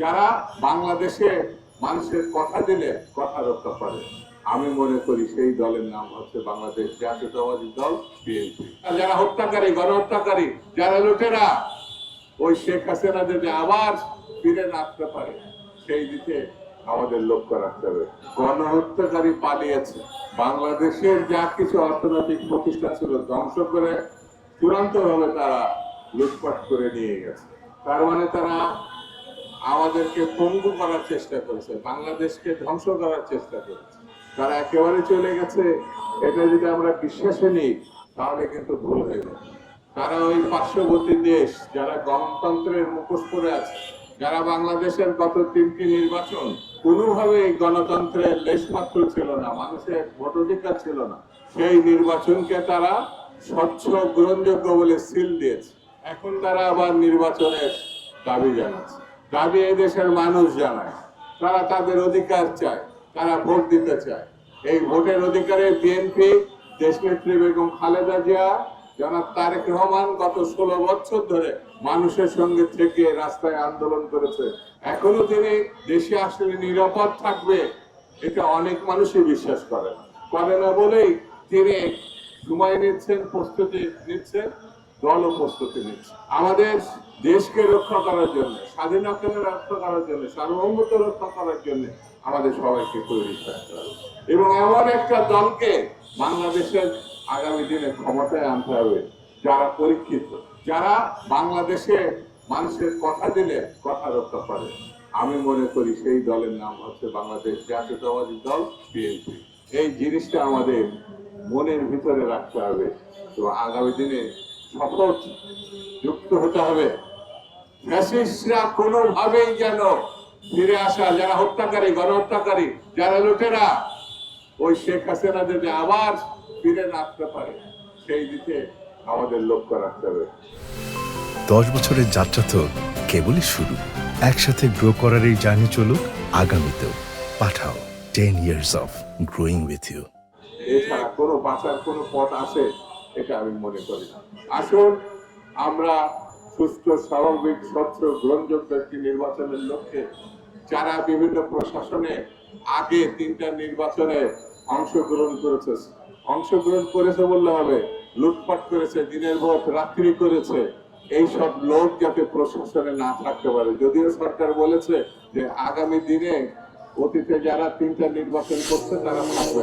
যারা বাংলাদেশে মানুষের কথা দিলে কথা রক্ষা করে, আমি মনে করি সেই দলের নাম হচ্ছে বাংলাদেশ জাতীয়তাবাদী দল, বিএনপি। যারা হত্যাকারী, গণহত্যাকারী, যারা লুটেরা, ওই শেখ হাসিনা যদি আবার ফিরে না আসতে পারে, সেই দিকে আমাদের লক্ষ্য রাখতে হবে। গণহত্যাকারী পালিয়েছে। বাংলাদেশের যা কিছু অর্থনৈতিক প্রতিষ্ঠান ছিল ধ্বংস করে চূড়ান্ত ভাবে তারা লুটপাট করে নিয়ে গেছে। তার মানে তারা আমাদেরকে পঙ্গু করার চেষ্টা করেছে, বাংলাদেশকে ধ্বংস করার চেষ্টা করেছে। তারা একেবারে চলে গেছে, এটা যদি আমরা বিশ্বাসে নিই, তাহলে কিন্তু ভুল হয়ে যাবে। তারা ওই পার্শ্ববর্তী দেশ, যারা গণতন্ত্রের মুখোশ পরে আছে, যারা বাংলাদেশের গত তিনটি নির্বাচন কোনোভাবে গণতন্ত্রের লেশমাত্র ছিল না, মানুষের ভোটাধিকার ছিল না, সেই নির্বাচনকে তারা স্বচ্ছ, গ্রহণযোগ্য বলে সিল দিয়েছে। এখন তারা আবার নির্বাচনের দাবি জানাচ্ছে। দাবি দেশের মানুষ জানায়। তারা তাদের অধিকার চায়, তারা ভোট দিতে চায়। এই ভোটের অধিকারে বিএনপি দেশনেত্রী বেগম খালেদা জিয়া, জনাব তারেক রহমান গত ষোলো বছর ধরে মানুষের সঙ্গে থেকে রাস্তায় আন্দোলন করেছে। এখনও তিনি দেশে আসলে নিরাপদ থাকবে, এটা অনেক মানুষই বিশ্বাস করে না। করে না বলেই তিনি সময় নিচ্ছেন, প্রস্তুতি নিচ্ছেন। দলও প্রস্তুতি আমাদের দেশকে রক্ষা করার জন্য স্বাধীনতা রক্ষা করার জন্য, সার্বভৌমত্ব রক্ষা করার জন্য আমাদের সবাইকে তৈরি হবে এবং এমন একটা দলকে বাংলাদেশের আগামী দিনে ক্ষমতায় আনতে হবে, যারা পরীক্ষিত, যারা বাংলাদেশে মানুষের কথা দিলে কথা রক্ষা করে। আমি মনে করি সেই দলের নাম হচ্ছে বাংলাদেশ জাতীয়তাবাদী দল, বিএনপি। এই জিনিসটা আমাদের মনের ভিতরে রাখতে হবে। এবং আগামী দিনে শপথ যুক্ত হতে হবে। ফ্যাসিস্টরা কোনোভাবেই যেন ফিরে আসা যারা হত্যাকারী গণহত্যাকারী যারা লোকেরা ওই শেখ হাসিনা যদি আবার ফিরে না আসতে পারে সেই দিকে আমাদের লক্ষ্য রাখতে হবে। দশ বছরের যাত্রা তো কেবলই শুরু। একসাথে গ্রো করার এই জার্নি চলুক আগামীতেও। Pathao ten years of growing with you এছাড়া কোনো বাঁচার কোনো পথ আছে? এটা আমি মনে করি আসুন, আমরা সুস্থ, স্বাভাবিক, স্বচ্ছ গ্রহণযোগ্য একটি নির্বাচনের লক্ষ্যে যারা বিভিন্ন প্রশাসনে আগে তিনটা নির্বাচনে অংশগ্রহণ করেছে অংশগ্রহণ করেছে বললে হবে, লুটপাট করেছে, দিনের ভোট, রাত্রি করেছে এই সব লোক যাতে প্রশাসনে না থাকতে পারে। যদিও সরকার বলেছে যে আগামী দিনে অতীতে যারা তিনটা নির্বাচন করছে, তারা থাকবে